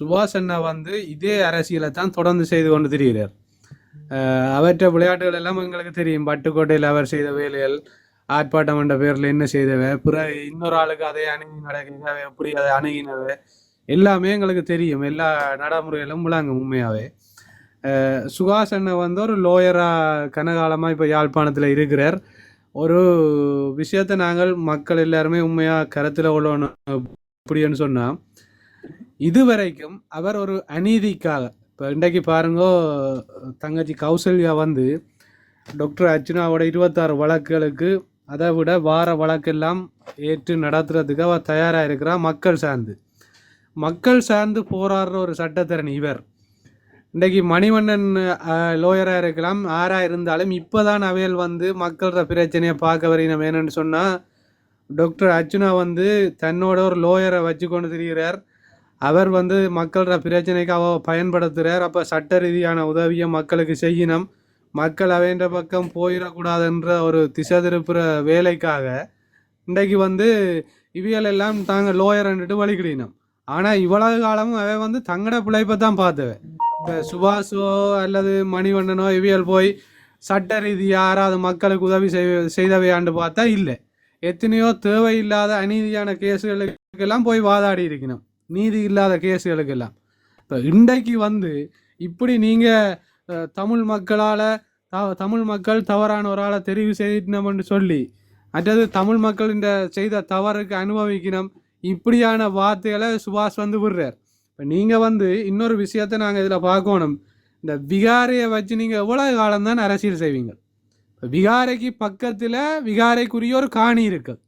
சுபாஷ் அண்ணா வந்து இதே அரசியலை தான் தொடர்ந்து செய்து கொண்டு திரிகிறார். அவற்ற அவற்றை விளையாட்டுகள் எல்லாம் எங்களுக்கு தெரியும். பட்டுக்கோட்டையில் அவர் செய்த வேலைகள் ஆர்ப்பாட்டம் என்ற பேரில் என்ன செய்தவ பிற இன்னொரு ஆளுக்கு அதை அணுகி நடக்கிறவ எப்படி அதை அணுகினவை எல்லாமே எங்களுக்கு தெரியும். எல்லா நடைமுறைகளும் விளங்கும் உண்மையாகவே சுகாஷ் அண்ணன் வந்து ஒரு லோயராக கனகாலமாக இப்போ யாழ்ப்பாணத்தில் இருக்கிறார். ஒரு விஷயத்தை நாங்கள் மக்கள் எல்லாருமே உண்மையாக கருத்தில் கொள்ளணும் எப்படின்னு சொன்னால் இதுவரைக்கும் அவர் ஒரு அநீதிக்காக இப்போ இன்றைக்கு பாருங்க தங்கச்சி கௌசல்யா வந்து டாக்டர் அர்ச்சனாவோட இருபத்தாறு வழக்குகளுக்கு அதை விட வார வழக்கெல்லாம் ஏற்று நடத்துறதுக்கு அவர் தயாராக இருக்கிறா மக்கள் சார்ந்து. மக்கள் சார்ந்து போராடுற ஒரு சட்டத்திறன் இவர். இன்றைக்கு மணிவண்ணன் லோயராக இருக்கலாம் ஆறாக இருந்தாலும் இப்போ தான் அவையல் வந்து மக்களோட பிரச்சனையை பார்க்க வரையினம் வேணும்னு சொன்னால் டாக்டர் அர்ச்சுனா வந்து தன்னோட ஒரு லோயரை வச்சு கொண்டு திரிகிறார். அவர் வந்து மக்களோட பிரச்சனைக்காக பயன்படுத்துகிறார் அப்போ சட்ட ரீதியான உதவியை மக்களுக்கு செய்யணும். மக்கள் அவைன்ற பக்கம் போயிடக்கூடாதுன்ற ஒரு திசை திருப்புற வேலைக்காக இன்றைக்கு வந்து இவியல் எல்லாம் தாங்க லோயர்ன்ட்டு வழிகிடணும். ஆனால் இவ்வளவு காலமும் அவன் வந்து தங்கட பிழைப்பை தான் பார்த்துவேன் இப்போ சுபாஷோ அல்லது மணிவண்ணனோ இவியல் போய் சட்ட ரீதியாக யாராவது மக்களுக்கு உதவி செய் செய்தவையாண்டு பார்த்தா இல்லை. எத்தனையோ தேவையில்லாத அநீதியான கேஸுகளுக்கெல்லாம் போய் வாதாடி இருக்கணும் நீதி இல்லாத கேஸுகளுக்கெல்லாம். இப்போ இன்றைக்கு வந்து இப்படி நீங்கள் தமிழ் மக்களால் தமிழ் மக்கள் தவறான ஒரு ஆளை தெரிவு செய்யணும்னு சொல்லி அடுத்தது தமிழ் மக்கள் இந்த செய்த தவறுக்கு அனுபவிக்கணும் இப்படியான வார்த்தைகளை சுபாஷ் வந்து விடுறார். இப்போ நீங்கள் வந்து இன்னொரு விஷயத்த நாங்கள் இதில் பார்க்கணும். இந்த விகாரையை வச்சு நீங்கள் எவ்வளோ காலம் தான் அரசியல் செய்வீங்க? இப்போ விகாரைக்கு பக்கத்தில் விகாரைக்குரிய ஒரு காணி இருக்குது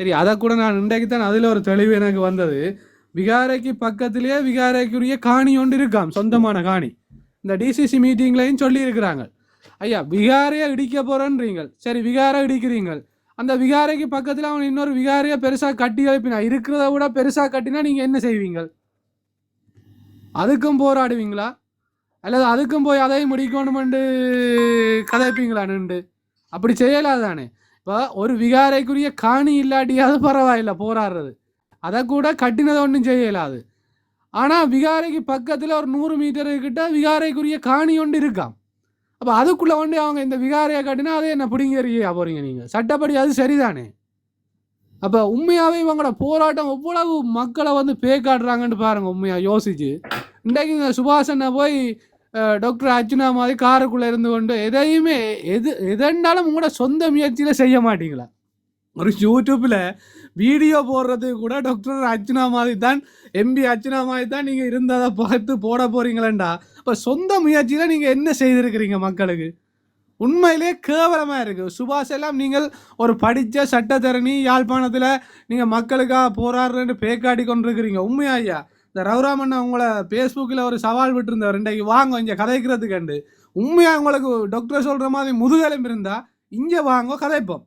சரி அதை கூட நான் இன்றைக்கு தான் அதில் ஒரு தெளிவு எனக்கு வந்தது. விகாரைக்கு பக்கத்திலேயே விகாரைக்குரிய காணி ஒன்று இருக்காம் சொந்தமான காணி. இந்த டிசிசி மீட்டிங்லையும் சொல்லி இருக்கிறாங்க ஐயா விகாரையை இடிக்க போகிறேன்றீங்க சரி விகாரை இடிக்கிறீங்க அந்த விகாரைக்கு பக்கத்தில் அவன் இன்னொரு விகாரையை பெருசாக கட்டி எழுப்பினா இருக்கிறத விட பெருசாக கட்டினா நீங்கள் என்ன செய்வீங்க? அதுக்கும் போராடுவீங்களா? அல்லது அதுக்கும் போய் அதையும் முடிக்கணுமெண்டு கதைப்பீங்களா நின்று? அப்படி செய்யலாதானே? இப்போ ஒரு விகாரைக்குரிய காணி இல்லாட்டியாவது பரவாயில்ல போராடுறது. அதை கூட கட்டினதை ஒன்றும் செய்யலாது ஆனால் விகாரைக்கு பக்கத்தில் ஒரு நூறு மீட்டர் கிட்ட விகாரைக்குரிய காணி ஒன்று இருக்காம். அப்போ அதுக்குள்ளே வந்து அவங்க இந்த விகாரையை கட்டினா அதை என்ன பிடிங்கறியா போகிறீங்க நீங்கள் சட்டப்படி அது சரிதானே? அப்போ உண்மையாகவே இவங்களோட போராட்டம் எவ்வளவு மக்களை வந்து பேக்காடுறாங்கன்னு பாருங்கள் உண்மையாக யோசிச்சு. இன்றைக்கு இந்த சுபாஷனை போய் டாக்டர் அர்ஜுனா மாதிரி காருக்குள்ளே இருந்து கொண்டு எதையுமே எது எதெண்டாலும் உங்களோட சொந்த முயற்சியில் செய்ய மாட்டீங்களா? ஒரு யூடியூப்பில் வீடியோ போடுறது கூட டாக்டர் அர்ச்சனா மாதிரி தான் எம்பி அர்ச்சனா மாதிரி தான் நீங்கள் இருந்ததை பார்த்து போட போகிறீங்களேண்டா இப்போ சொந்த முயற்சியில் நீங்கள் என்ன செய்திருக்கிறீங்க மக்களுக்கு உண்மையிலே கேவலமாக இருக்குது சுபாஷ் எல்லாம் நீங்கள் ஒரு படித்த சட்டத்தரணி யாழ்ப்பாணத்தில் நீங்கள் மக்களுக்காக போராடுறேன்னு பேக்காடி கொண்டிருக்கிறீங்க உண்மையா ஐயா இந்த ரவுராமண்ணா உங்களை ஃபேஸ்புக்கில் ஒரு சவால் விட்டுருந்தவர் இன்றைக்கு வாங்க இங்கே கதைக்கிறதுக்கண்டு உண்மையாக உங்களுக்கு டாக்டர் சொல்கிற மாதிரி முதுகெலும்பு இருந்தால் இங்கே வாங்க கதைப்போம்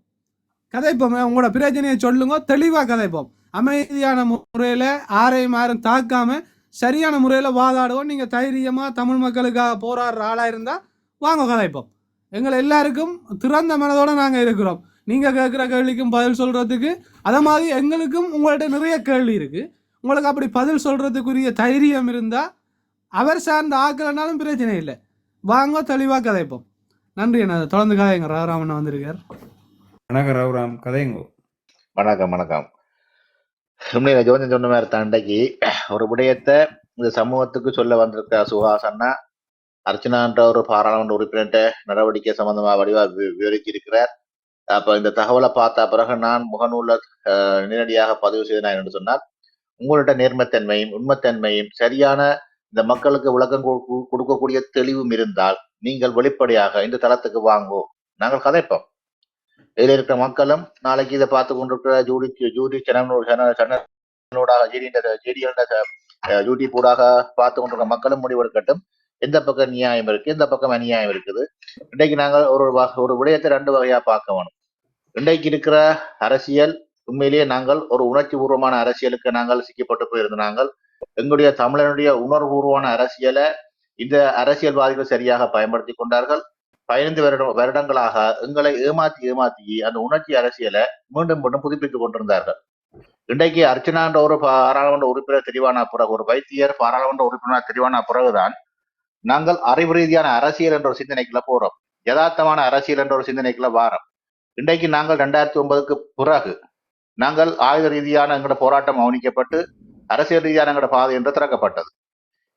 கதைப்போம். உங்களோட பிரச்சனையை சொல்லுங்க. தெளிவாக கதைப்போம். அமைதியான முறையில் ஆரையும் யாரும் தாக்காம சரியான முறையில் வாதாடுவோம். நீங்கள் தைரியமாக தமிழ் மக்களுக்காக போராடுற ஆளாக இருந்தால் வாங்க கதைப்போம். எங்களை எல்லாருக்கும் திறந்த மனதோடு நாங்கள் இருக்கிறோம். நீங்கள் கேட்குற கேள்விக்கும் பதில் சொல்கிறதுக்கு அதை மாதிரி எங்களுக்கும் உங்கள்கிட்ட நிறைய கேள்வி இருக்குது உங்களுக்கு அப்படி பதில் சொல்கிறதுக்குரிய தைரியம் இருந்தால் அவர் சார்ந்த ஆக்கலைனாலும் பிரச்சனை இல்லை. வாங்க தெளிவாக கதைப்போம். நன்றி என்ன தொடர்ந்து கதைங்க. ராமண்ணா வந்திருக்கார். வணக்கம் ரவுராம் கதைங்கோ வணக்கம் வணக்கம். உண்மையில ஜோதன் சொன்ன மாதிரி தான் ஒரு விடயத்தை இந்த சமூகத்துக்கு சொல்ல வந்திருக்க சுஹாசன்னா அர்ச்சனான்ற ஒரு பாராளுமன்ற உறுப்பினர்கிட்ட நடவடிக்கை சம்பந்தமா வடிவா விவரிச்சிருக்கிறார். அப்ப இந்த தகவலை பார்த்த பிறகு நான் முகநூல்ல அஹ், நேரடியாக பதிவு செய்தேன் என்று சொன்னால் உங்கள்ட்ட நேர்மைத்தன்மையும் உண்மைத்தன்மையும் சரியான இந்த மக்களுக்கு விளக்கம் கொடு- கொடுக்கக்கூடிய தெளிவும் இருந்தால் நீங்கள் வெளிப்படையாக இந்த தளத்துக்கு வாங்கோ. நாங்கள் கதைப்போம். இதில் இருக்கிற மக்களும் நாளைக்கு இதை பார்த்து கொண்டிருக்கிற ஜூடி ஜூடி சேனல் சேனலோடாக ஜேடியோட ஜூடி ஊடாக பார்த்து கொண்டிருக்கிற மக்களும் முடிவெடுக்கட்டும் எந்த பக்கம் நியாயம் இருக்கு எந்த பக்கம் அநியாயம் இருக்குது. இன்றைக்கு நாங்கள் ஒரு வ- ஒரு விடயத்தை ரெண்டு வகையா பார்க்க வேணும். இன்றைக்கு இருக்கிற அரசியல் உண்மையிலேயே நாங்கள் ஒரு உணர்ச்சி பூர்வமான அரசியலுக்கு நாங்கள் சிக்கப்பட்டு போயிருந்த நாங்கள் எங்களுடைய தமிழனுடைய உணர்வுபூர்வமான அரசியலை இந்த அரசியல்வாதிகள் சரியாக பயன்படுத்தி கொண்டார்கள். பதினைந்து வருட வருடங்களாக எங்களை ஏமாத்தி ஏமாத்தி அந்த உணர்ச்சி அரசியலை மீண்டும் மீண்டும் புதுப்பித்துக் கொண்டிருந்தார்கள். இன்றைக்கு அர்ச்சனான்ற ஒரு பாராளுமன்ற உறுப்பினர் தெரிவான பிறகு ஒரு வைத்தியர் பாராளுமன்ற உறுப்பினர் தெரிவான பிறகுதான் நாங்கள் அறிவு ரீதியான அரசியல் என்ற ஒரு சிந்தனைக்குள்ள போறோம். யதார்த்தமான அரசியல் என்ற ஒரு சிந்தனைக்குள்ள வாரம். இன்றைக்கு நாங்கள் ரெண்டாயிரத்தி ஒன்பதுக்கு பிறகு நாங்கள் ஆயுத ரீதியான எங்களோட போராட்டம் கவனிக்கப்பட்டு அரசியல் ரீதியான எங்களோட பாதை என்று திறக்கப்பட்டது.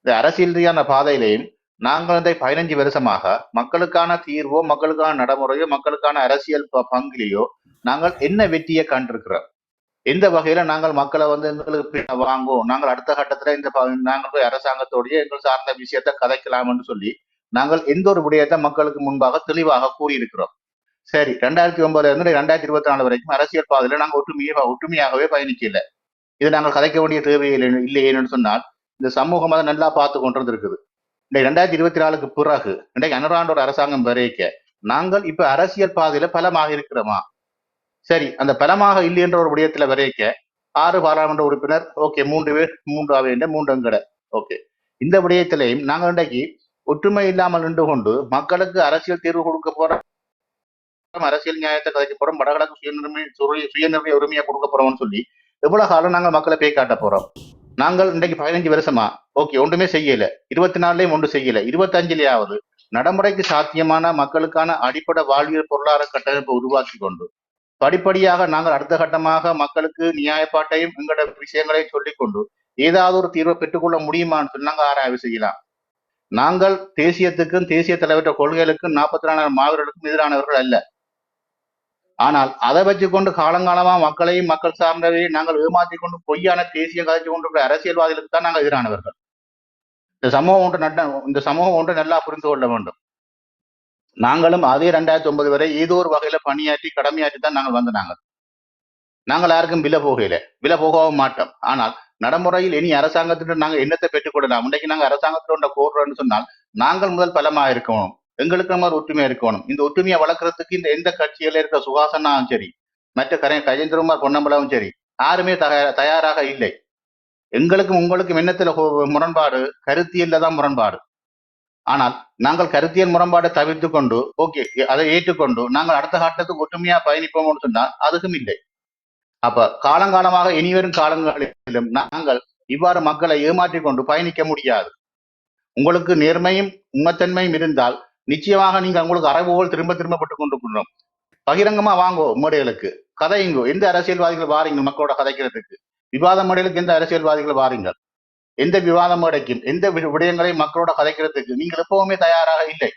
இந்த அரசியல் ரீதியான பாதையிலேயும் நாங்கள் இந்த பதினஞ்சு வருஷமாக மக்களுக்கான தீர்வோ மக்களுக்கான நடைமுறையோ மக்களுக்கான அரசியல் பங்கிலேயோ நாங்கள் என்ன வெற்றியை கண்டிருக்கிறோம்? எந்த வகையில நாங்கள் மக்களை வந்து எங்களுக்கு பின்ன வாங்குவோம்? நாங்கள் அடுத்த கட்டத்துல இந்த ப- நாங்கள் போய் அரசாங்கத்தோடய எங்கள் சார்ந்த விஷயத்தை கதைக்கலாம்னு சொல்லி நாங்கள் எந்த ஒரு விடயத்தை மக்களுக்கு முன்பாக தெளிவாக கூறியிருக்கிறோம். சரி ரெண்டாயிரத்தி ஒன்பதுல இருந்து ரெண்டாயிரத்தி இருபத்தி நாலு வரைக்கும் அரசியல் பாதையில நாங்கள் ஒற்றுமையை ஒற்றுமையாகவே பயணிக்கல. இது நாங்கள் கதைக்க வேண்டிய தேவையில்லை இல்லையேன்னு சொன்னால் இந்த சமூகம் அதை நல்லா பார்த்து கொண்டு வந்திருக்குது இந்த ரெண்டாயிரத்தி இருபத்தி நாலுக்கு பிறகு இன்றைக்கு அனுராண்டோட அரசாங்கம் வரைக்க நாங்கள் இப்ப அரசியல் பாதையில பலமாக இருக்கிறோமா? சரி அந்த பலமாக இல்லை என்ற ஒரு விடயத்துல வரைக்க ஆறு பாராளுமன்ற உறுப்பினர் ஓகே மூன்று பேர் மூன்று அவையின்ற மூன்று அங்கட ஓகே. இந்த விடயத்திலையும் நாங்கள் இன்றைக்கு ஒற்றுமை இல்லாமல் நின்று கொண்டு மக்களுக்கு அரசியல் தீர்வு கொடுக்க போறோம் அரசியல் நியாயத்தை கதைக்க போறோம் வடகிழக்கு சுயநிர்மை சுய- சுயநிர்ணய உரிமையை கொடுக்க போறோம்னு சொல்லி எவ்வளவு காலம் நாங்கள் மக்களை பேய் காட்ட போறோம்? நாங்கள் இன்றைக்கு பதினஞ்சு வருஷமா? ஓகே ஒன்றுமே செய்யல. இருபத்தி நாலுலயும் ஒன்று செய்யல. இருபத்தஞ்சிலேயாவது நடைமுறைக்கு சாத்தியமான மக்களுக்கான அடிப்படை வாழ்வியல் பொருளாதார கட்டமைப்பை உருவாக்கி கொண்டு படிப்படியாக நாங்கள் அடுத்த கட்டமாக மக்களுக்கு நியாயப்பாட்டையும் எங்களோட விஷயங்களையும் சொல்லிக் கொண்டு ஏதாவது ஒரு தீர்வை பெற்றுக்கொள்ள முடியுமான்னு சொல்லி நாங்கள் ஆராய்வு செய்யலாம். நாங்கள் தேசியத்துக்கும் தேசிய தலைவற்ற கொள்கைகளுக்கும் நாற்பத்தி நாலாயிரம் மாவீரர்களுக்கும் எதிரானவர்கள் அல்ல. ஆனால் அதை வச்சுக்கொண்டு காலங்காலமா மக்களையும் மக்கள் சார்ந்தவையும் நாங்கள் ஏமாற்றி கொண்டு பொய்யான தேசியம் கதைச்சு கொண்டிருக்கிற அரசியல்வாதிகளுக்கு தான் நாங்கள் எதிரானவர்கள். இந்த சமூகம் ஒன்று நட்ட இந்த சமூகம் ஒன்று நல்லா புரிந்து கொள்ள வேண்டும். நாங்களும் அதே ரெண்டாயிரத்தி ஒன்பது வரை ஏதோ ஒரு வகையில பணியாற்றி கடமையாற்றி தான் நாங்கள் வந்து நாங்கள். நாங்கள் யாருக்கும் வில போகையில வில போகவும் மாட்டோம். ஆனால் நடைமுறையில் இனி அரசாங்கத்திட்டு நாங்கள் என்னத்தை பெற்றுக்கொள்ளலாம் இன்றைக்கு நாங்கள் அரசாங்கத்தோட கோர்றோம்னு சொன்னால் நாங்கள் முதல் பலமா இருக்கணும். எங்களுக்கு மாதிரி ஒற்றுமையா இருக்கணும். இந்த ஒற்றுமையை வளர்க்கறதுக்கு இந்த எந்த கட்சியில இருக்க சுகாசனாவும் சரி மற்ற கரை கஜேந்திரகுமார் பொன்னம்பலவும் சரி யாருமே தயார தயாராக இல்லை. எங்களுக்கும் உங்களுக்கும் எண்ணத்துல முரண்பாடு கருத்தியல்ல தான் முரண்பாடு. ஆனால் நாங்கள் கருத்தியல் முரண்பாடை தவிர்த்து கொண்டு ஓகே அதை ஏற்றுக்கொண்டு நாங்கள் அடுத்த காட்டத்துக்கு ஒற்றுமையா பயணிப்போம்னு சொன்னால் அதுக்கும் இல்லை. அப்ப காலங்காலமாக இனிவரும் காலங்களிலும் நாங்கள் இவ்வாறு மக்களை ஏமாற்றிக் கொண்டு பயணிக்க முடியாது. உங்களுக்கு நேர்மையும் உண்மைத்தன்மையும் இருந்தால் நிச்சயமாக நீங்க உங்களுக்கு அறைவுகள் திரும்ப திரும்ப பட்டு கொண்டு கொண்டோம் பகிரங்கமா வாங்கோ மேடைகளுக்கு. கதையுங்கோ எந்த அரசியல்வாதிகள் வாரீங்க மக்களோட கதைக்கிறதுக்கு? விவாத மேடைகளுக்கு எந்த அரசியல்வாதிகள் வாரீங்க? எந்த விவாத மேடைக்கும்? எந்த வி- மக்களோட கதைக்கிறதுக்கு? நீங்கள் எப்பவுமே தயாராக இல்லை.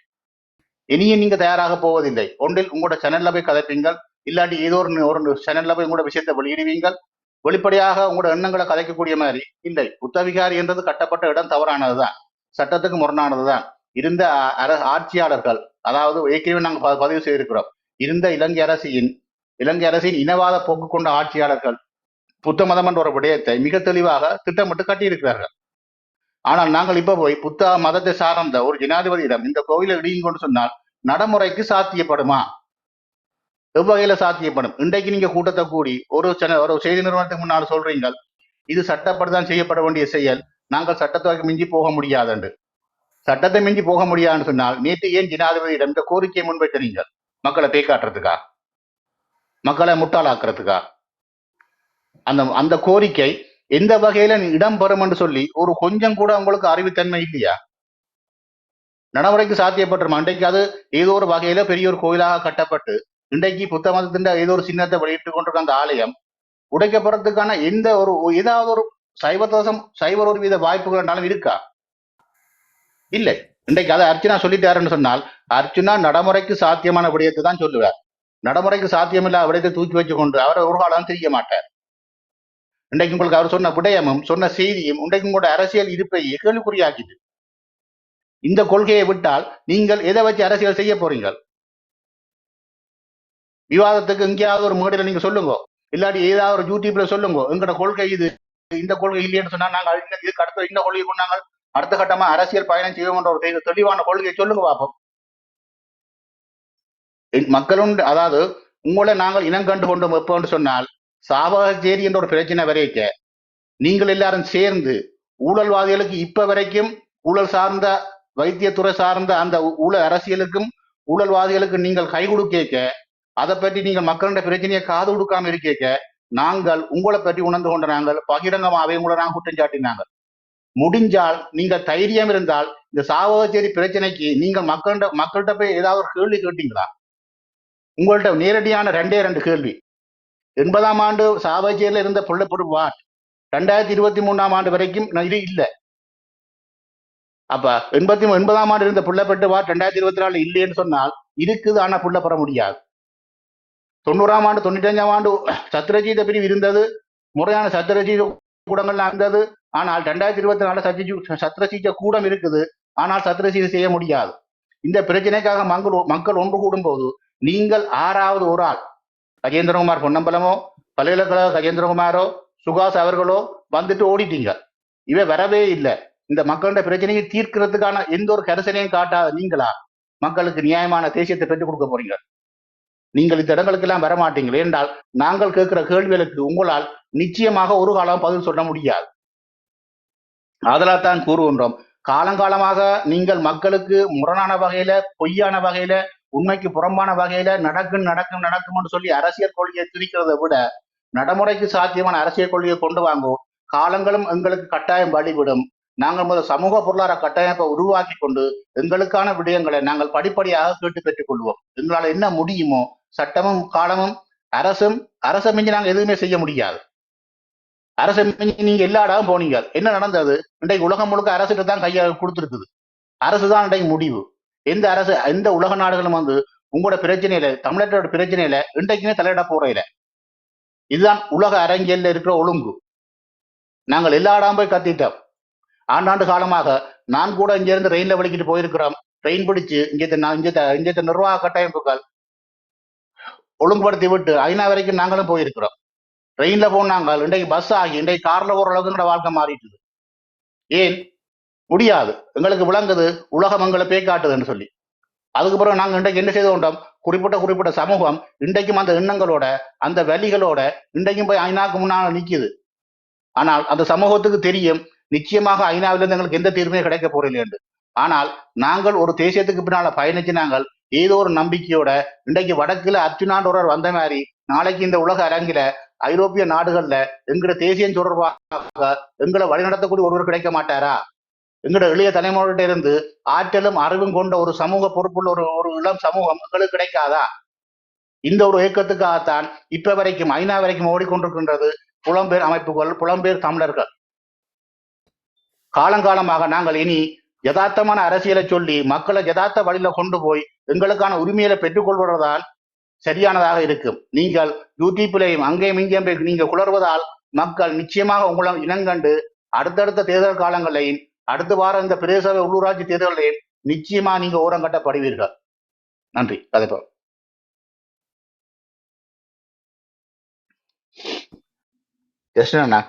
இனியும் நீங்க தயாராக போவதில்லை. ஒன்றில் உங்களோட சேனல்ல போய் கதைப்பீங்கள். இல்லாட்டி ஏதோ ஒரு ஒரு சேனல்ல போய் உங்களோட விஷயத்தை வெளியிடுவீங்கள். வெளிப்படையாக உங்களோட எண்ணங்களை கதைக்கக்கூடிய மாதிரி இல்லை. புத்தவிகாரி என்றது கட்டப்பட்ட இடம் தவறானதுதான். சட்டத்துக்கு முரணானதுதான். இருந்த அர- ஆட்சியாளர்கள் அதாவது ஏற்கனவே நாங்கள் ப- பதிவு செய்திருக்கிறோம். இருந்த இலங்கை அரசின் இலங்கை அரசின் இனவாத போக்கு கொண்ட ஆட்சியாளர்கள் புத்த மதம் என்ற ஒரு விடயத்தை மிக தெளிவாக திட்டமிட்டு கட்டியிருக்கிறார்கள். ஆனால் நாங்கள் இப்ப போய் புத்த மதத்தை சார்ந்த ஒரு ஜனாதிபதியிடம் இந்த கோவிலை இடியும் கொண்டு சொன்னால் நடைமுறைக்கு சாத்தியப்படுமா? எவ்வகையில சாத்தியப்படும்? இன்றைக்கு நீங்க கூட்டத்தை கூடி ஒரு ஒரு செய்தி நிறுவனத்துக்கு முன்னால் சொல்றீங்கள் இது சட்டப்படிதான் செய்யப்பட வேண்டிய செயல் நாங்கள் சட்டத்தை மிஞ்சி போக முடியாதுண்டு. சட்டத்தை மிஞ்சி போக முடியாதுன்னு சொன்னால் நேற்று ஏன் ஜனாதிபதியிடம் இந்த கோரிக்கையை முன்வைக்கிறீங்க மக்களை பேக்காட்டுறதுக்கா? மக்களை முட்டாளாக்குறதுக்கா? அந்த அந்த கோரிக்கை எந்த வகையில இடம் பெறும் என்று சொல்லி ஒரு கொஞ்சம் கூட உங்களுக்கு அறிவுத்தன்மை இல்லையா? நடைமுறைக்கு சாத்தியப்பட்டுரும்? அன்றைக்கு அது ஏதோ ஒரு வகையில பெரிய ஒரு கோயிலாக கட்டப்பட்டு இன்றைக்கு புத்த மதத்தின் ஏதோ ஒரு சின்னத்தை வெளியிட்டு கொண்டிருக்க அந்த ஆலயம் உடைக்கப்படுறதுக்கான எந்த ஒரு ஏதாவது ஒரு சைவ தோசம் சைவர் ஒரு வித வாய்ப்புகள் இருந்தாலும் இருக்கா? இல்லை. இன்றைக்கு அதை அர்ச்சனா சொல்லிட்டாருன்னு சொன்னால் அர்ச்சனா நடைமுறைக்கு சாத்தியமான விடயத்தை தான் சொல்லுவார். நடைமுறைக்கு சாத்தியமில்லா விடயத்தை தூக்கி வச்சு கொண்டு அவரை ஒரு காலம் தெரிய மாட்டார். இன்றைக்கு உங்களுக்கு அவர் சொன்ன விடயமும் சொன்ன செய்தியும் இன்றைக்கு உங்களோட அரசியல் இருப்பை கேள்விக்குறியாக்கிது இந்த கொள்கையை விட்டால் நீங்கள் எதை வச்சு அரசியல் செய்ய போறீங்கள் விவாதத்துக்கு எங்கேயாவது ஒரு மேடையில நீங்க சொல்லுங்க. இல்லாட்டி ஏதாவது ஒரு யூடியூப்ல சொல்லுங்க. எங்களோட கொள்கை இது இந்த கொள்கை இல்லைன்னு சொன்னா நாங்க இது இதுக்கு இந்த கொள்கை கொண்டாங்க அடுத்த கட்டமா அரசியல் பயணம் செய்வோம்ன்ற ஒரு தெளிவான கொள்கையை சொல்லுங்க பார்ப்போம் மக்களும் அதாவது உங்களை நாங்கள் இனம் கண்டு கொண்டோம் எப்போன்னு சொன்னால் சாவகச்சேரி என்ற ஒரு பிரச்சனை வரைக்க நீங்கள் எல்லாரும் சேர்ந்து ஊழல்வாதிகளுக்கு இப்ப வரைக்கும் ஊழல் சார்ந்த வைத்தியத்துறை சார்ந்த அந்த ஊழல் அரசியலுக்கும் ஊழல்வாதிகளுக்கு நீங்கள் கை கொடுக்க அதை பற்றி நீங்கள் மக்களுடைய பிரச்சனையை காது கொடுக்காம இருக்க நாங்கள் உங்களை பற்றி உணர்ந்து கொண்ட நாங்கள் பகிரங்கமாகவே உங்களை நாங்கள் குற்றம் சாட்டினாங்க. முடிஞ்சால் நீங்கள் தைரியம் இருந்தால் இந்த சாவகச்சேரி பிரச்சனைக்கு நீங்கள் மக்கள்கிட்ட மக்கள்கிட்ட போய் ஏதாவது ஒரு கேள்வி கேட்டீங்களா? உங்கள்கிட்ட நேரடியான ரெண்டே ரெண்டு கேள்வி. எண்பதாம் ஆண்டு சாவகச்சேரியில் இருந்த புள்ளப்பொரு வார்டு ரெண்டாயிரத்தி இருபத்தி மூணாம் ஆண்டு வரைக்கும் இது இல்லை. அப்ப எண்பத்தி எண்பதாம் ஆண்டு இருந்த புள்ளப்பட்டு வார்டு ரெண்டாயிரத்தி இருபத்தி நாலு இல்லைன்னு சொன்னால் இருக்குது ஆனா புள்ள பெற முடியாது. தொண்ணூறாம் ஆண்டு தொண்ணூற்றஞ்சாம் ஆண்டு சத்ரஜீத பிரிவு இருந்தது. முறையான சத்ரஜீத கூடங்கள்லாம் இருந்தது ஆனால் ரெண்டாயிரத்தி இருபத்தி நாலு சத்திரஜி சத்திரசீஜ கூடம் இருக்குது. ஆனால் சத்திரசீதை செய்ய முடியாது. இந்த பிரச்சனைக்காக மக்கள் மக்கள் ஒன்று கூடும் போது நீங்கள் ஆறாவது ஒரு ஆள். கஜேந்திரகுமார் பொன்னம்பலமோ பல்கலைக்கழக கஜேந்திரகுமாரோ சுகாஸ் அவர்களோ வந்துட்டு ஓடிட்டீங்க. இவ வரவே இல்லை. இந்த மக்களோட பிரச்சனையை தீர்க்கிறதுக்கான எந்த ஒரு கரிசனையும் காட்டாத நீங்களா? மக்களுக்கு நியாயமான தேசியத்தை பெற்றுக் கொடுக்க போறீங்க. நீங்கள் இந்த இடங்களுக்கெல்லாம் வரமாட்டீங்கள் என்றால் நாங்கள் கேட்கிற கேள்விகளுக்கு உங்களால் நிச்சயமாக ஒரு காலம் பதில் சொல்ல முடியாது. ஆதலால் தான் கூறுகின்றோம். காலங்காலமாக நீங்கள் மக்களுக்கு முரணான வகையில பொய்யான வகையில உண்மைக்கு புறம்பான வகையில நடக்கும் நடக்கும் நடக்கும்னு சொல்லி அரசியல் கொள்கையை திணிக்கிறதை விட நடைமுறைக்கு சாத்தியமான அரசியல் கொள்கையை கொண்டு வாங்குவோம் காலங்களும் எங்களுக்கு கட்டாயம் வழிவிடும் நாங்கள் முதல் சமூக பொருளாதார கட்டமைப்பை உருவாக்கி கொண்டு எங்களுக்கான விடயங்களை நாங்கள் படிப்படியாக கேட்டு பெற்றுக் கொள்வோம். எங்களால் என்ன முடியுமோ சட்டமும் காலமும் அரசும் அரசை மிஞ்சி நாங்கள் எதுவுமே செய்ய முடியாது. அரசை மிஞ்சி நீங்க எல்லா இடம் போனீங்க. என்ன நடந்தது? இன்றைக்கு உலகம் முழுக்க அரசுக்கு தான் கையை கொடுத்துருக்குது. அரசு தான் இன்றைக்கு முடிவு. எந்த அரசு எந்த உலக நாடுகளும் வந்து உங்களோட பிரச்சனையில தமிழர்களோட பிரச்சனையில இன்றைக்குமே தலையிட போறையில இதுதான் உலக அரங்கியல்ல இருக்கிற ஒழுங்கு. நாங்கள் எல்லா இடம் போய் கத்திட்டோம். ஆண்டாண்டு காலமாக நான் கூட இங்க இருந்து ரயில்ல வலிக்கிட்டு போயிருக்கிறோம். ட்ரெயின் பிடிச்சு இங்க இங்க இங்க நிர்வாக கட்டமைப்புகள் ஒழுங்குபடுத்தி விட்டு ஐநா வரைக்கும் நாங்களும் போயிருக்கிறோம். ட்ரெயின்ல போனாங்க. இன்றைக்கு பஸ் ஆகி இன்றைக்கு கார்ல போற அளவுக்கு எங்களோட வாழ்க்கை மாறிட்டுது. ஏன்? முடியாது. எங்களுக்கு விளங்குது உலகம் எங்களை பேக்காட்டுதுன்னு சொல்லி. அதுக்கு பிறகு நாங்க இன்றைக்கு என்ன செய்து கொண்டோம்? குறிப்பிட்ட குறிப்பிட்ட சமூகம் இன்றைக்கும் அந்த எண்ணங்களோட அந்த வலிகளோட இன்றைக்கும் போய் ஐநாவுக்கு முன்னால் நிக்குது. ஆனால் அந்த சமூகத்துக்கு தெரியும் நிச்சயமாக ஐநாவிலிருந்து எங்களுக்கு எந்த தீர்வுமே கிடைக்க போறதில்லை என்று. ஆனால் நாங்கள் ஒரு தேசியத்துக்கு பின்னால பயணிச்சு நாங்கள் ஏதோ ஒரு நம்பிக்கையோட இன்றைக்கு வடக்குல அர்ச்சுனான்ற வந்த மாதிரி நாளைக்கு இந்த உலக அரங்கில ஐரோப்பிய நாடுகள்ல எங்கட தேசியம் தொடர்பாக எங்களை வழிநடத்தக்கூடிய ஒருவர் கிடைக்க மாட்டாரா? எங்கட இளைய தலைமுறையிட்ட இருந்து ஆற்றலும் அறிவும் கொண்ட ஒரு சமூக பொறுப்புள்ள ஒரு ஒரு இளம் சமூகம் எங்களுக்கு கிடைக்காதா? இந்த ஒரு இயக்கத்துக்காகத்தான் இப்ப வரைக்கும் ஐநா வரைக்கும் ஓடிக்கொண்டிருக்கின்றது புலம்பெயர் அமைப்புகள் புலம்பெயர் தமிழர்கள். காலங்காலமாக நாங்கள் இனி யதார்த்தமான அரசியலை சொல்லி மக்களை யதார்த்த வழியில கொண்டு போய் எங்களுக்கான உரிமைகளை பெற்றுக்கொள்வதால் சரியானதாக இருக்கும். நீங்கள் யூடியூப்பிலையும் அங்கேயும் இங்கேயும் போய் நீங்க குளறுவதால் மக்கள் நிச்சயமாக உங்களை இனங்கண்டு அடுத்தடுத்த தேர்தல் காலங்களையும் அடுத்த வாரம் இந்த பிரதேச உள்ளூராட்சி தேர்தல்களையும் நிச்சயமா நீங்க ஓரங்கட்டப்படுவீர்கள். நன்றி. கதைப்போம். கிருஷ்ணண்ணா